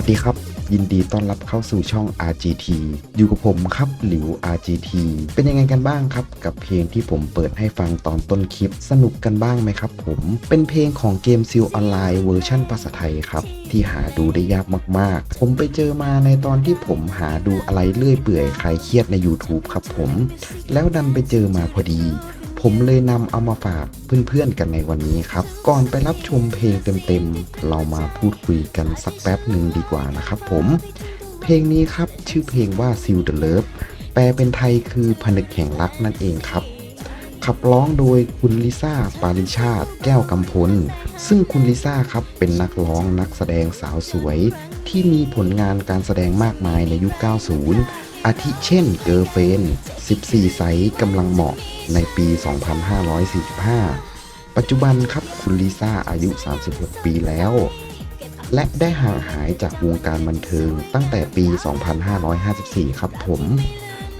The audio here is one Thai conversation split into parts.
ัสดีครับ ยินดีต้อนรับเข้าสู่ช่อง RGT อยู่กับผมครับหลิว RGT เป็นยังไงกันบ้างครับ กับเพลงที่ผมเปิดให้ฟังตอนต้นคลิป สนุกกันบ้างไหมครับผม เป็นเพลงของเกมซิลออนไลน์เวอร์ชันภาษาไทยครับ ที่หาดูได้ยากมากๆ ผมไปเจอมาในตอนที่ผมหาดูอะไรเลื่อยเปื่อยคลายเครียดใน YouTube ครับผม แล้วดันไปเจอมาพอดี ผมเลยนำเอามาฝากเพื่อนๆกันในวันนี้ครับ ก่อนไปรับชมเพลงเต็มๆ เรามาพูดคุยกันสักแป๊บหนึ่งดีกว่านะครับผม เพลงนี้ครับชื่อเพลงว่า Seal the Love แปลเป็นไทยคือผนึกแห่งรักนั่นเองครับ ขับร้องโดยคุณลิซ่า ปาริชาติ แก้วกำพล ซึ่งคุณลิซ่าครับเป็นนักร้องนักแสดงสาวสวย ที่มีผลงานการแสดงมากมายในยุค 90 อาทิเช่นเกอร์เฟน 14 ไซส์กำลังเหมาะในปี 2545 ปัจจุบันครับคุณลิซ่าอายุ 36 ปีแล้ว และได้ห่างหายจากวงการบันเทิงตั้งแต่ปี 2554 ครับผม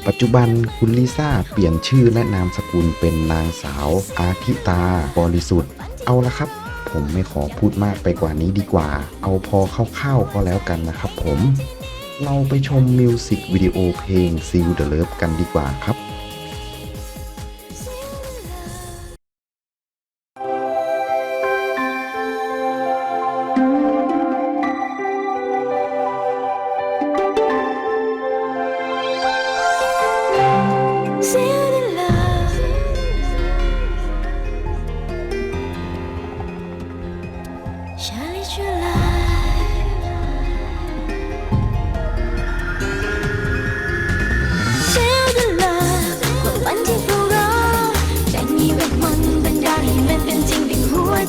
ปัจจุบันคุณลิซ่าเปลี่ยนชื่อและนามสกุลเป็นนางสาวอาทิตาบริสุทธิ์ เอาละครับ ผมไม่ขอพูดมากไปกว่านี้ดีกว่า เอาพอคร่าวๆก็แล้วกันนะครับผม เราไปชมมิวสิกวิดีโอเพลง Seal the Love กันดีกว่าครับ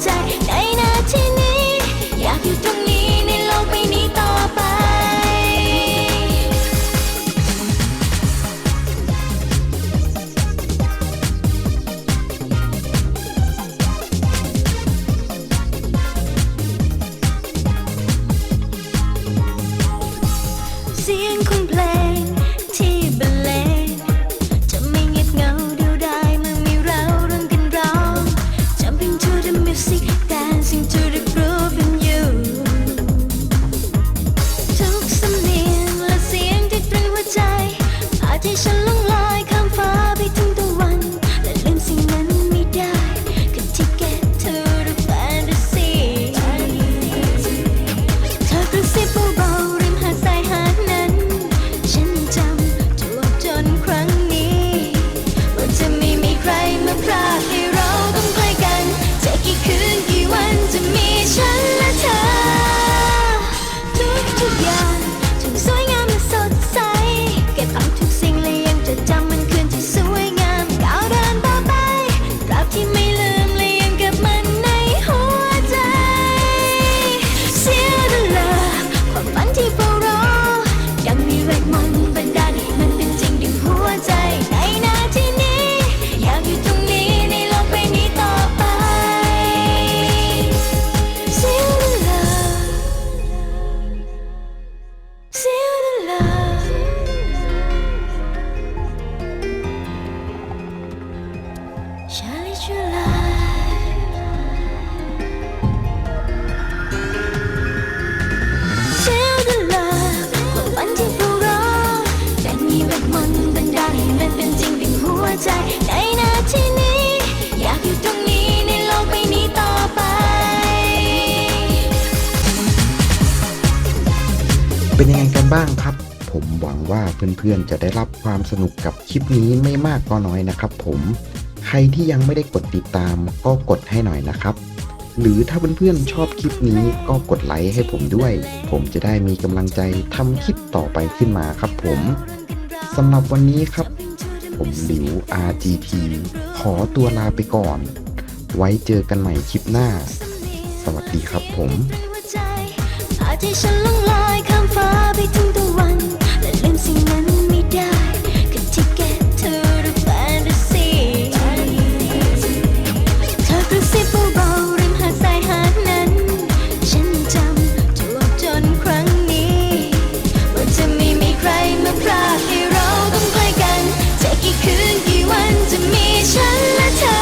ดึ ใจในนาทีนี้ อยากอยู่ตรงนี้ในโลกใบนี้ต่อไป เป็นยังไงกันบ้างครับ ผมหวังว่าเพื่อนๆจะได้รับความสนุกกับคลิปนี้ไม่มากก็น้อยนะครับ ผมใครที่ยังไม่ได้กดติดตามก็กดให้หน่อยนะครับ หรือถ้าเพื่อนๆชอบคลิปนี้ก็กดไลค์ให้ผมด้วย ผมจะได้มีกำลังใจทำคลิปต่อไปขึ้นมาครับผมสำหรับวันนี้ครับ ผมหลิว RGP ขอตัวลาไปก่อน ไว้เจอกันใหม่คลิปหน้า สวัสดีครับผม ฉันและเธอ